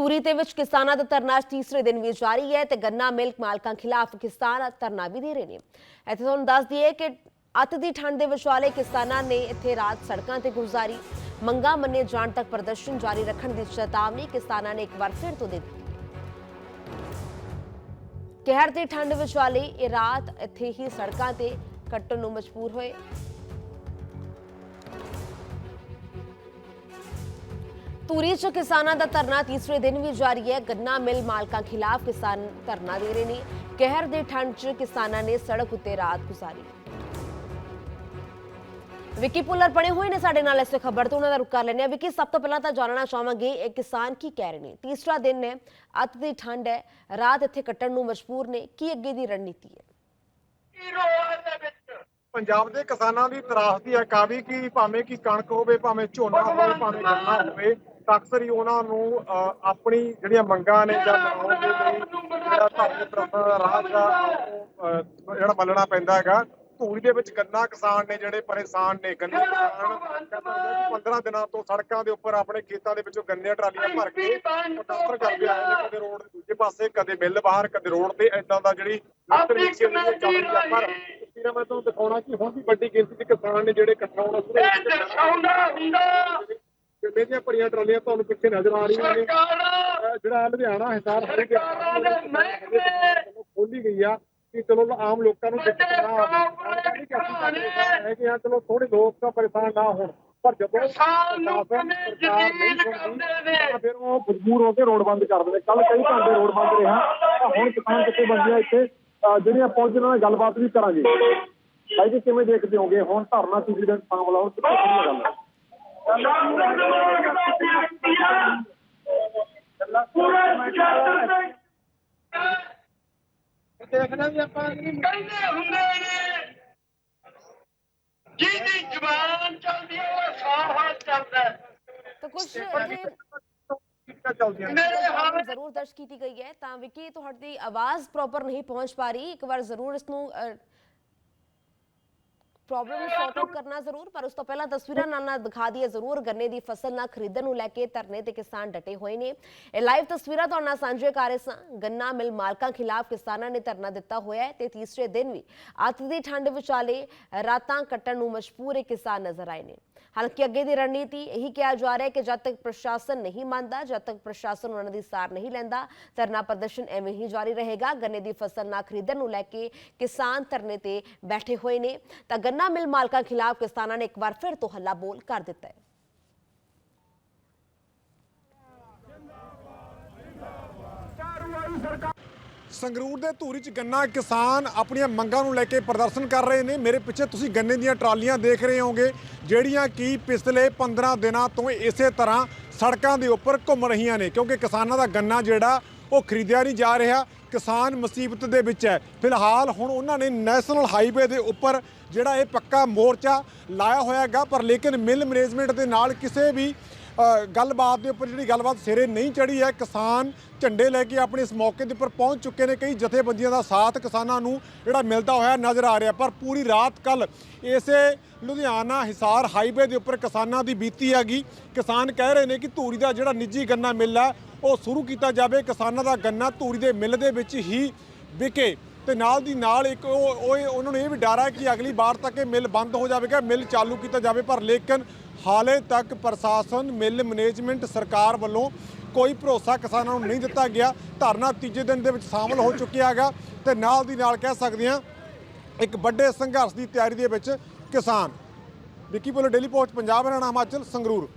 ਤੂਰੀ ਦੇ ਵਿੱਚ ਕਿਸਾਨਾਂ ਦਾ ਧਰਨਾ ਤੀਸਰੇ ਦਿਨ ਵੀ ਜਾਰੀ ਹੈ ਤੇ ਗੰਨਾ ਮਿਲਕ ਮਾਲਕਾਂ ਖਿਲਾਫ ਕਿਸਾਨ ਧਰਨਾ ਵੀ ਦੇ ਰਹੇ ਨੇ। ਇੱਥੇ ਤੁਹਾਨੂੰ ਦੱਸ ਦਈਏ ਕਿ ਅੱਤ ਦੀ ਠੰਡ ਦੇ ਵਿਚਾਲੇ ਕਿਸਾਨਾਂ ਨੇ ਇੱਥੇ ਰਾਤ ਸੜਕਾਂ ਤੇ ਗੁਜ਼ਾਰੀ ਮੰਗਾ ਮੰਨੇ ਜਾਣ ਤੱਕ ਪ੍ਰਦਰਸ਼ਨ ਜਾਰੀ ਰੱਖਣ ਦੀ ਚੇਤਾਵਨੀ ਕਿਸਾਨਾਂ ਨੇ ਇੱਕ ਵਾਰ ਫਿਰ ਤੋਂ ਦੇ ਦਿੱਤੀ। ਕਹਿਰ ਦੀ ਠੰਡ ਵਿਚਾਲੇ ਇਹ ਰਾਤ ਇੱਥੇ ਹੀ ਸੜਕਾਂ ਤੇ ਕੱਟਣ ਨੂੰ ਮਜਬੂਰ ਹੋਏ। ਧੂਰੀ ਚ ਕਿਸਾਨਾਂ ਦਾ ਧਰਨਾ ਤੀਸਰੇ ਦਿਨ ਵੀ ਜਾਰੀ ਹੈ। ਗੰਨਾ ਮਿਲ ਮਾਲਕਾਂ ਖਿਲਾਫ ਕਿਸਾਨ ਧਰਨਾ ਦੇ ਰਹੇ ਨੇ। ਕਹਿਰ ਦੇ ਠੰਡ ਚ ਕਿਸਾਨਾਂ ਨੇ ਸੜਕ ਉੱਤੇ ਰਾਤ ਗੁਜ਼ਾਰੀ। ਵਿੱਕੀ ਪੁੱਲਰ ਬਣੇ ਹੋਏ ਨੇ ਸਾਡੇ ਨਾਲ ਇਸ ਖਬਰ ਤੋਂ, ਉਹਨਾਂ ਦਾ ਰੁਕ ਕਰ ਲੈਣੇ ਆ ਵਿੱਕੀ, ਸਭ ਤੋਂ ਪਹਿਲਾਂ ਤਾਂ ਜਾਣਨਾ ਚਾਹਾਂਗੇ, ਇਹ ਕਿਸਾਨ ਕੀ ਕਹਿ ਰਹੇ ਨੇ? ਤੀਸਰਾ ਦਿਨ ਹੈ ਅੱਤ ਦੀ ਠੰਡ ਹੈ, ਰਾਤ ਇੱਥੇ ਕੱਟਣ ਨੂੰ ਮਜਬੂਰ ਨੇ। ਕੀ ਅੱਗੇ ਦੀ ਰਣਨੀਤੀ ਹੈ? ਪੰਜਾਬ ਦੇ ਕਿਸਾਨਾਂ ਦੀ ਤਰਾਸਦੀ ਹੈ ਕਾਫੀ ਕਿ? ਭਾਵੇਂ ਕਿ ਕਣਕ ਹੋਵੇ, ਭਾਵੇਂ ਝੋਨਾ ਹੋਵੇ, ਭਾਵੇਂ ਗੰਨਾ ਹੋਵੇ ਤਾਂ ਅਕਸਰ ਹੀ ਉਹਨਾਂ ਨੂੰ ਆਪਣੀ ਜਿਹੜੀਆਂ ਮੰਗਾਂ ਨੇ ਜਾਂ ਮਨਾਉਣ ਦੇ ਲਈ ਜਿਹੜਾ ਧਰਮ ਰਾਹ ਦਾ ਉਹ, ਅਹ, ਜਿਹੜਾ ਮੰਨਣਾ ਪੈਂਦਾ ਹੈਗਾ ਧੂਰੀ ਦੇ ਵਿੱਚ ਗੰਨਾ ਕਿਸਾਨ ਨੇ ਜਿਹੜੇ ਪਰੇਸ਼ਾਨ ਨੇ ਗੰਨੇ ਕਿਸਾਨ ਕਹਿੰਦੇ ਨੇ ਕਿ 15 ਦਿਨਾਂ ਤੋਂ ਸੜਕਾਂ ਦੇ ਉੱਪਰ ਆਪਣੇ ਖੇਤਾਂ ਦੇ ਵਿੱਚੋਂ ਗੰਨੇ ਟਰਾਲੀਆਂ ਭਰ ਕੇ ਪ੍ਰਦਰਸ਼ਨ ਕਰਦੇ ਆਏ ਨੇ ਕਦੇ ਰੋਡ ਦੇ ਦੂਜੇ ਪਾਸੇ ਕਦੇ ਮਿੱਲ ਬਾਹਰ ਕਦੇ ਰੋਡ ਤੇ ਐਦਾਂ ਦਾ ਜਿਹੜੀ ਲੱਤ ਵਿੱਚ ਚੱਲ ਰਹੀ ਪਰ ਤਸਵੀਰਾਂ ਮੈਂ ਤੁਹਾਨੂੰ ਦਿਖਾਉਣਾ ਕਿ ਹੁਣ ਵੀ ਵੱਡੀ ਗਿਣਤੀ ਦੇ ਕਿਸਾਨ ਨੇ ਜਿਹੜੇ ਇਕੱਠਾ ਹੋਣਾ ਸ਼ੁਰੂ ਹੋ ਗੰਨੇ ਦੀਆਂ ਭਰੀਆਂ ਟਰਾਲੀਆਂ ਤੁਹਾਨੂੰ ਪਿੱਛੇ ਨਜ਼ਰ ਆ ਰਹੀਆਂ ਨੇ। ਜਿਹੜਾ ਲੁਧਿਆਣਾ ਹਿਸਾਰ ਹਰੇ ਖੋਲੀ ਗਈ ਆ ਕਿ ਚਲੋ ਆਮ ਲੋਕਾਂ ਨੂੰ ਦਿੱਕਤ ਨਾ ਆਵੇ। ਕਿ ਆ ਚਲੋ ਥੋੜੇ ਲੋਕ ਤਾਂ ਪਰੇਸ਼ਾਨ ਨਾ ਹੋਣ। ਪਰ ਜਦੋਂ ਸਰਕਾਰ ਨਹੀਂ ਸੁਣਦੀ, ਫਿਰ ਉਹ ਮਜਬੂਰ ਹੋ ਕੇ ਰੋਡ ਬੰਦ ਕਰ ਦਿੰਦੇ। ਕੱਲ ਕਈ ਘੰਟੇ ਰੋਡ ਬੰਦ ਰਿਹਾ ਤਾਂ ਹੁਣ ਕਿਸਾਨ ਕਿੱਥੇ ਬੰਦੀਆਂ ਇੱਥੇ? ਜਿਹੜੀਆਂ ਪਹੁੰਚ ਨਾਲ ਗੱਲਬਾਤ ਵੀ ਕਰਾਂਗੇ। ਭਾਈ ਜੀ ਕਿਵੇਂ ਦੇਖਦੇ ਹੋਗੇ? ਹੁਣ ਧਰਨਾ ਤੀਜੀ ਦਿਨ ਸ਼ਾਮਲ ਆਉਣ ਕਿੱਥੇ ਖੜੀ ਹੈ ਗੱਲ? ਦੇਖਣਾ ਵੀ ਆਪਾਂ ਕਹਿੰਦੇ ਹੁੰਦੇ ਨੇ ਜਿਹਦੀ ਜ਼ਬਾਨ ਚੱਲਦੀ ਹੈ ਉਹ ਸਾਹਾ ਚੱਲਦਾ ਹੈ। ਤਾਂ ਕੁਝ ਇੱਥੇ ਕਿੱਥੇ ਚੱਲਦੀਆਂ ਨੇ ਮੇਰੇ ਹਾਲ ਜ਼ਰੂਰ ਦਰਜ ਕੀਤੀ ਗਈ ਹੈ ਤਾਂ ਵਿਕੀ ਤੁਹਾਡੀ ਆਵਾਜ਼ ਪ੍ਰੋਪਰ ਨਹੀਂ ਪਹੁੰਚ ਪਾ ਰਹੀ ਇੱਕ ਵਾਰ ਜ਼ਰੂਰ ਇਸ ਨੂੰ ਪ੍ਰੋਬਲਮ ਨੂੰ ਆਊਟ ਕਰਨਾ ਜ਼ਰੂਰ, ਪਰ ਉਸ ਤੋਂ ਪਹਿਲਾਂ ਤਸਵੀਰਾਂ ਨਾਲ ਨਾਲ ਦਿਖਾ ਦਈਏ, ਜ਼ਰੂਰ ਗੰਨੇ ਦੀ ਫਸਲ ਨਾ ਖਰੀਦਣ ਨੂੰ ਲੈ ਕੇ ਧਰਨੇ ਤੇ ਕਿਸਾਨ ਡਟੇ ਹੋਏ ਨੇ। ਇਹ ਲਾਈਵ ਤਸਵੀਰਾਂ ਤੁਹਾਡੇ ਨਾਲ ਸਾਂਝੇ ਕਰ ਰਹੇ ਸਾਂ। ਗੰਨਾ ਮਿਲ ਮਾਲਕਾਂ ਖਿਲਾਫ ਕਿਸਾਨਾਂ ਨੇ ਧਰਨਾ ਦਿੱਤਾ ਹੋਇਆ ਹੈ ਤੇ ਤੀਸਰੇ ਦਿਨ ਵੀ ਅੱਤ ਦੀ ਠੰਡ ਵਿਚਾਲੇ ਰਾਤਾਂ ਕੱਟਣ ਨੂੰ ਮਜਬੂਰ ਇਹ ਕਿਸਾਨ ਨਜ਼ਰ ਆਏ ਨੇ। ਹਾਲਾਂਕਿ ਅੱਗੇ ਦੀ ਰਣਨੀਤੀ ਇਹੀ ਕਿਹਾ ਜਾ ਰਿਹਾ ਹੈ ਕਿ ਜਦ ਤੱਕ ਪ੍ਰਸ਼ਾਸਨ ਨਹੀਂ ਮੰਨਦਾ, ਜਦ ਤੱਕ ਪ੍ਰਸ਼ਾਸਨ ਉਹਨਾਂ ਦੀ ਸਾਰ ਨਹੀਂ ਲੈਂਦਾ, ਧਰਨਾ ਪ੍ਰਦਰਸ਼ਨ ਐਵੇਂ ਹੀ ਜਾਰੀ ਰਹੇਗਾ। ਗੰਨੇ ਦੀ ਫਸਲ ਨਾ ਖਰੀਦਣ ਨੂੰ ਲੈ ਕੇ ਕਿਸਾਨ ਧਰਨੇ ਤੇ ਬੈਠੇ ਹੋਏ ਨੇ। ਤਾਂ ਗੰਨਾ ਮਿਲ ਮਾਲਕਾਂ ਖਿਲਾਫ ਕਿਸਾਨਾਂ ਨੇ ਇੱਕ ਵਾਰ ਫਿਰ ਤੋਂ ਹੱਲਾ ਬੋਲ ਕਰ ਦਿੱਤਾ ਹੈ। ਸੰਗਰੂਰ ਦੇ ਧੂਰੀ ਚ ਗੰਨਾ ਕਿਸਾਨ ਆਪਣੀਆਂ ਮੰਗਾਂ ਨੂੰ ਲੈ ਕੇ ਪ੍ਰਦਰਸ਼ਨ ਕਰ ਰਹੇ ਨੇ। ਮੇਰੇ ਪਿੱਛੇ ਤੁਸੀਂ ਗੰਨੇ ਦੀਆਂ ਟਰਾਲੀਆਂ ਦੇਖ ਰਹੇ ਹੋਗੇ ਜਿਹੜੀਆਂ ਕਿ ਪਿਛਲੇ 15 ਦਿਨਾਂ ਤੋਂ ਇਸੇ ਤਰ੍ਹਾਂ ਸੜਕਾਂ ਦੇ ਉੱਪਰ ਘੁੰਮ ਰਹੀਆਂ ਨੇ, ਕਿਉਂਕਿ ਕਿਸਾਨਾਂ ਦਾ ਗੰਨਾ ਜਿਹੜਾ ਉਹ ਖਰੀਦਿਆ ਨਹੀਂ ਜਾ ਰਿਹਾ। ਕਿਸਾਨ ਮੁਸੀਬਤ ਦੇ ਵਿੱਚ ਹੈ। ਫਿਲਹਾਲ ਹੁਣ ਉਹਨਾਂ ਨੇ ਨੈਸ਼ਨਲ ਹਾਈਵੇ ਦੇ ਉੱਪਰ ਜਿਹੜਾ ਇਹ ਪੱਕਾ ਮੋਰਚਾ ਲਾਇਆ ਹੋਇਆ ਹੈਗਾ, ਪਰ ਲੇਕਿਨ ਮਿਲ ਮੈਨੇਜਮੈਂਟ ਦੇ ਨਾਲ ਕਿਸੇ ਵੀ ਗੱਲਬਾਤ ਦੇ ਉੱਪਰ ਜਿਹੜੀ ਗੱਲਬਾਤ ਸਿਰੇ ਨਹੀਂ ਚੜੀ ਹੈ, ਕਿਸਾਨ ਝੰਡੇ ਲੈ ਕੇ ਆਪਣੇ ਇਸ ਮੌਕੇ ਦੇ ਉੱਪਰ ਪਹੁੰਚ ਚੁੱਕੇ ਨੇ। ਕਈ ਜਥੇਬੰਦੀਆਂ ਦਾ ਸਾਥ ਕਿਸਾਨਾਂ ਨੂੰ ਜਿਹੜਾ ਮਿਲਦਾ ਹੋਇਆ ਨਜ਼ਰ ਆ ਰਿਹਾ, ਪਰ ਪੂਰੀ ਰਾਤ ਕੱਲ ਇਸੇ ਲੁਧਿਆਣਾ ਹਿਸਾਰ ਹਾਈਵੇ ਦੇ ਉੱਪਰ ਕਿਸਾਨਾਂ ਦੀ ਬੀਤੀ ਹੈਗੀ। ਕਿਸਾਨ ਕਹਿ ਰਹੇ ਨੇ ਕਿ ਧੂਰੀ ਦਾ ਜਿਹੜਾ ਨਿੱਜੀ ਗੰਨਾ ਮਿੱਲ ਹੈ ਉਹ ਸ਼ੁਰੂ ਕੀਤਾ ਜਾਵੇ। ਕਿਸਾਨਾਂ ਦਾ ਗੰਨਾ ਧੂਰੀ ਦੇ ਮਿੱਲ ਦੇ ਵਿੱਚ ਹੀ ਵਿਕੇ ਤੇ ਨਾਲ ਦੀ ਨਾਲ ਇੱਕ ਉਹ ਉਹਨਾਂ ਨੂੰ ਇਹ ਵੀ ਡਰ ਹੈ ਕਿ ਅਗਲੀ ਵਾਰ ਤੱਕ ਇਹ ਮਿੱਲ ਬੰਦ ਹੋ ਜਾਵੇਗਾ, ਮਿੱਲ ਚਾਲੂ ਕੀਤਾ ਜਾਵੇ। ਪਰ ਲੇਕਿਨ ਹਾਲੇ ਤੱਕ ਪ੍ਰਸ਼ਾਸਨ, ਮਿੱਲ ਮੈਨੇਜਮੈਂਟ, ਸਰਕਾਰ ਵੱਲੋਂ ਕੋਈ ਭਰੋਸਾ ਕਿਸਾਨਾਂ ਨੂੰ ਨਹੀਂ ਦਿੱਤਾ ਗਿਆ। ਧਰਨਾ ਤੀਜੇ ਦਿਨ ਦੇ ਵਿੱਚ ਸ਼ਾਮਲ ਹੋ ਚੁੱਕਿਆ ਹੈਗਾ ਤੇ ਨਾਲ ਦੀ ਨਾਲ ਕਹਿ ਸਕਦੇ ਹਾਂ, ਇੱਕ ਵੱਡੇ ਸੰਘਰਸ਼ ਦੀ ਤਿਆਰੀ ਦੇ ਵਿੱਚ ਕਿਸਾਨ। ਵਿੱਕੀ ਬੋਲੇ ਡੇਲੀ ਪੋਸਟ ਪੰਜਾਬ, ਹਰਿਆਣਾ, ਹਿਮਾਚਲ, ਸੰਗਰੂਰ।